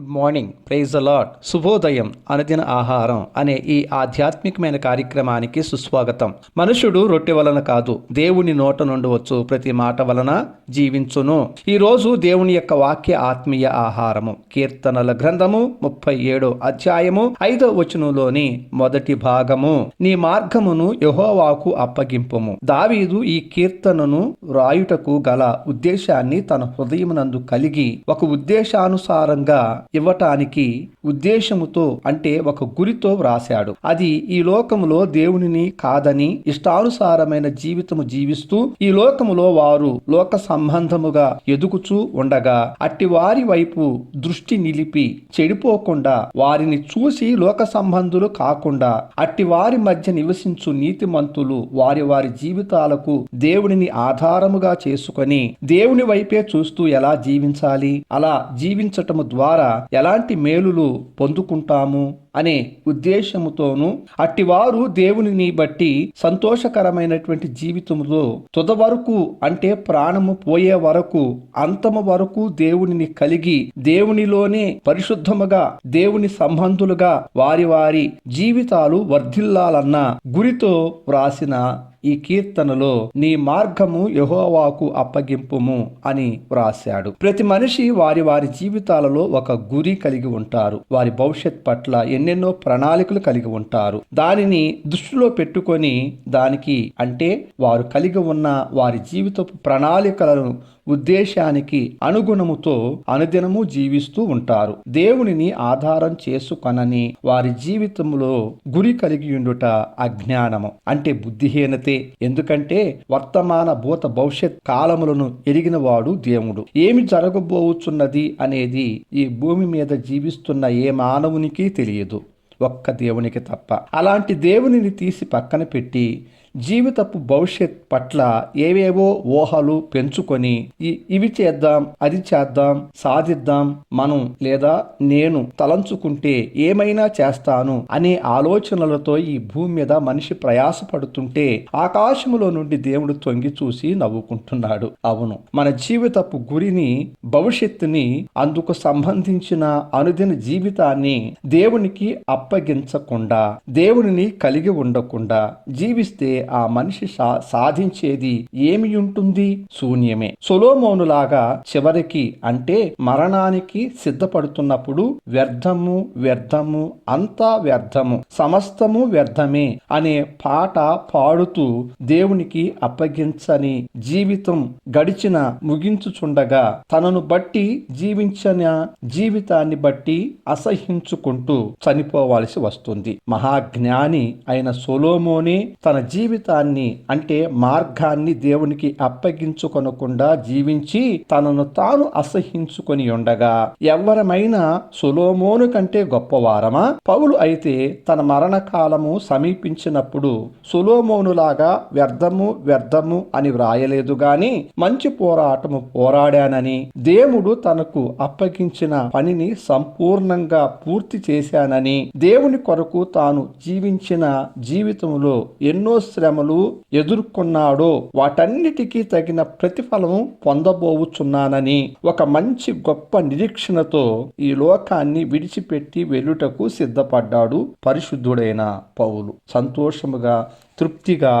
Good morning praise allot శుభోదయం అనుదిన ఆహారం అనే ఈ ఆధ్యాత్మికమైన కార్యక్రమానికి సుస్వాగతం. మనుషుడు రొట్టె వలన కాదు దేవుని నోట నుండి వచ్చు ప్రతి మాట వలన జీవించును. ఈ రోజు దేవుని యొక్క వాక్య ఆత్మీయ ఆహారము. కీర్తనల గ్రంథము ముప్పై ఏడో అధ్యాయము ఐదో వచనంలోని మొదటి భాగము. నీ మార్గమును యహోవాకు అప్పగింపుము. దావీదు ఈ కీర్తనను వ్రాయుటకు గల ఉద్దేశాన్ని తన హృదయమునందు కలిగి ఒక ఉద్దేశానుసారంగా ఇవ్వటానికి ఉద్దేశముతో అంటే ఒక గురితో వ్రాశాడు. అది ఈ లోకములో దేవునిని కాదని ఇష్టానుసారమైన జీవితము జీవిస్తూ ఈ లోకములో వారు లోక సంబంధముగా ఎదుగుచూ ఉండగా అట్టి వారి వైపు దృష్టి నిలిపి చెడిపోకుండా వారిని చూసి లోక సంబంధులు కాకుండా అట్టి వారి మధ్య నివసించు నీతిమంతులు వారి వారి జీవితాలకు దేవునిని ఆధారముగా చేసుకొని దేవుని వైపే చూస్తూ ఎలా జీవించాలి? అలా జీవించటము ద్వారా ఎలాంటి మేలులు పొందుకుంటాము? అనే ఉద్దేశముతోనూ అట్టివారు దేవునిని బట్టి సంతోషకరమైనటువంటి జీవితములో తుద వరకు అంటే ప్రాణము పోయే వరకు అంతము వరకు దేవునిని కలిగి దేవునిలోనే పరిశుద్ధముగా దేవుని సంబంధులుగా వారి వారి జీవితాలు వర్ధిల్లాలన్న గురితో వ్రాసిన ఈ కీర్తనలో నీ మార్గము యహోవాకు అప్పగింపుము అని వ్రాశాడు. ప్రతి మనిషి వారి వారి జీవితాలలో ఒక గురి కలిగి ఉంటారు. వారి భవిష్యత్ పట్ల ఎన్నెన్నో ప్రణాళికలు కలిగి ఉంటారు. దానిని దృష్టిలో పెట్టుకొని దానికి అంటే వారు కలిగి ఉన్న వారి జీవితపు ప్రణాళికలను ఉద్దేశానికి అనుగుణముతో అనుదినము జీవిస్తూ ఉంటారు. దేవునిని ఆధారం చేసుకొనని వారి జీవితంలో గురి కలిగి ఉండుట అజ్ఞానము. అంటే బుద్ధిహీనతే. ఎందుకంటే వర్తమాన భూత భవిష్యత్ కాలములను ఎరిగిన వాడు దేవుడు. ఏమి జరగబోచున్నది అనేది ఈ భూమి మీద జీవిస్తున్న ఏ మానవునికి తెలియదు. ఒక్క దేవునికి తప్ప. అలాంటి దేవునిని తీసి పక్కన పెట్టి జీవితపు భవిష్యత్ పట్ల ఏవేవో ఊహలు పెంచుకొని ఇవి చేద్దాం అది చేద్దాం సాధిద్దాం మనం లేదా నేను తలంచుకుంటే ఏమైనా చేస్తాను అనే ఆలోచనలతో ఈ భూమి మీద మనిషి ప్రయాసపడుతుంటే ఆకాశములో నుండి దేవుడు తొంగి చూసి నవ్వుకుంటున్నాడు. అవును మన జీవితపు గురిని భవిష్యత్తుని అందుకు సంబంధించిన అనుదిన జీవితాన్ని దేవునికి అప్పగించకుండా దేవునిని కలిగి ఉండకుండా జీవిస్తే ఆ మనిషి సా- సాధించేది ఏమి ఉంటుంది? శూన్యమే. సొలోమోనులాగా చివరికి అంటే మరణానికి సిద్ధపడుతున్నప్పుడు వ్యర్థము వ్యర్థము అంతా వ్యర్థము సమస్తము వ్యర్థమే అనే పాట పాడుతూ దేవునికి అప్పగించని జీవితం గడిచిన ముగించుచుండగా తనను బట్టి జీవించిన జీవితాన్ని బట్టి అసహించుకుంటూ చనిపోవాల్సి వస్తుంది. మహాజ్ఞాని అయిన సొలోమోనే తన జీవి జీవితాన్ని అంటే మార్గాన్ని దేవునికి అప్పగించుకొనకుండా జీవించి తనను తాను అసహించుకొని ఉండగా ఎవరమైనా సులోమోను కంటే గొప్పవారమా? పౌలు అయితే తన మరణ కాలము సమీపించినప్పుడు సులోమోనులాగా వ్యర్థము వ్యర్థము అని వ్రాయలేదు గాని మంచి పోరాటము పోరాడానని దేవుడు తనకు అప్పగించిన పనిని సంపూర్ణంగా పూర్తి చేశానని దేవుని కొరకు తాను జీవించిన జీవితంలో ఎన్నో శ్రమలు ఎదుర్కొన్నాడో వాటన్నిటికీ తగిన ప్రతిఫలం పొందబోవుచున్నానని ఒక మంచి గొప్ప నిరీక్షణతో ఈ లోకాన్ని విడిచిపెట్టి వెళ్ళుటకు సిద్ధపడ్డాడు పరిశుద్ధుడైన పౌలు. సంతోషముగా తృప్తిగా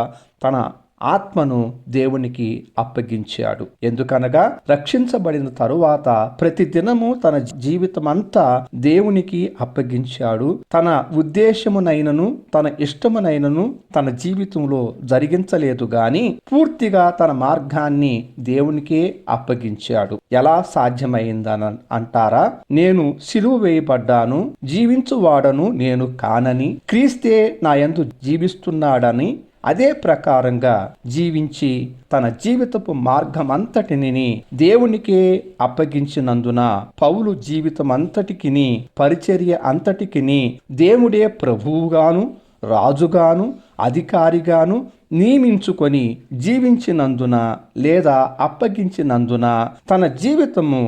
తన ఆత్మను దేవునికి అప్పగించాడు. ఎందుకనగా రక్షించబడిన తరువాత ప్రతి దినము తన జీవితమంతా దేవునికి అప్పగించాడు. తన ఉద్దేశమునైనను తన ఇష్టమునైనను తన జీవితంలో జరిగించలేదు గాని పూర్తిగా తన మార్గాన్ని దేవునికే అప్పగించాడు. ఎలా సాధ్యమైందని అంటారా? నేను సిలువ వేయబడ్డాను జీవించువాడను నేను కానని క్రీస్తే నా యందు జీవిస్తున్నాడని అదే ప్రకారంగా జీవించి తన జీవితపు మార్గమంతటిని దేవునికే అప్పగించినందున పౌలు జీవితం అంతటికిని పరిచర్య అంతటికిని దేవుడే ప్రభువుగాను రాజుగాను అధికారిగాను నియమించుకొని జీవించినందున లేదా అప్పగించినందున తన జీవితము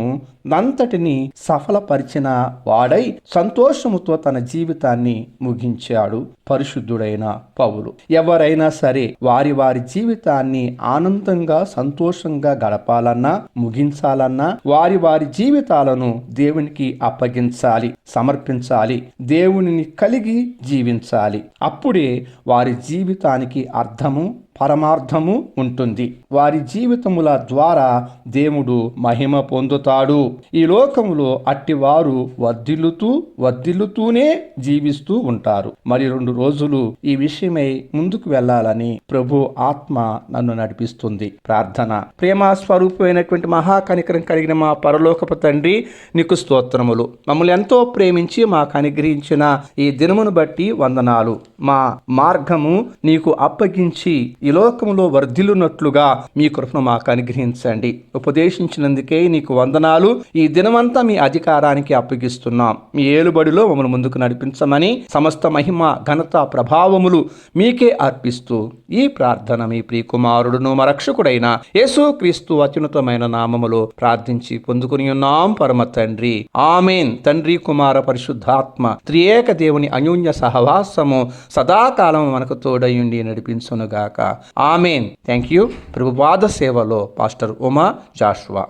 నంతటిని సఫలపరిచిన వాడై సంతోషముతో తన జీవితాన్ని ముగించాడు పరిశుద్ధుడైన పౌలు. ఎవరైనా సరే వారి వారి జీవితాన్ని ఆనందంగా సంతోషంగా గడపాలన్నా ముగించాలన్నా వారి వారి జీవితాలను దేవునికి అప్పగించాలి సమర్పించాలి దేవునిని కలిగి జీవించాలి. అప్పుడే వారి జీవితానికి అర్థము పరమార్థము ఉంటుంది. వారి జీవితముల ద్వారా దేవుడు మహిమ పొందుతాడు. ఈ లోకములో అట్టివారు వర్ధిల్లుతూ వర్ధిల్లుతూనే జీవిస్తూ ఉంటారు. మరి రెండు రోజులు ఈ విషయమై ముందుకు వెళ్ళాలని ప్రభు ఆత్మ నన్ను నడిపిస్తుంది. ప్రార్థన. ప్రేమ స్వరూపమైనటువంటి మహాకనికరం కలిగిన మా పరలోకపు తండ్రి నీకు స్తోత్రములు. మమ్మల్ని ఎంతో ప్రేమించి మాకు అనుగ్రహించిన ఈ దినమును బట్టి వందనాలు. మా మార్గము నీకు అప్పగించి ఈ లోకములో వర్ధిల్లునట్లుగా మీ కృపను మాకు అనుగ్రహించండి. ఉపదేశించినందుకే నీకు వందనాలు. ఈ దినమంతా మీ అధికారానికి అప్పగిస్తున్నాం. మీ ఏలుబడిలో మమ్మల్ని ముందుకు నడిపించమని సమస్త మహిమ ఘనత ప్రభావములు మీకే అర్పిస్తూ ఈ ప్రార్థన మీ ప్రియకుమారుడును మరక్షకుడైన యేసు క్రీస్తు అత్యున్నతమైన నామములో ప్రార్థించి పొందుకుని ఉన్నాం. పరమ తండ్రి. ఆమెన్. తండ్రి కుమార పరిశుద్ధాత్మ త్రియేక దేవుని అన్యోన్య సహవాసము సదాకాలం మనకు తోడయుండి నడిపించునుగాక. ఆమెన్. థ్యాంక్ యూ ప్రభుపాద సేవలో పాస్టర్ ఉమా జాషువా.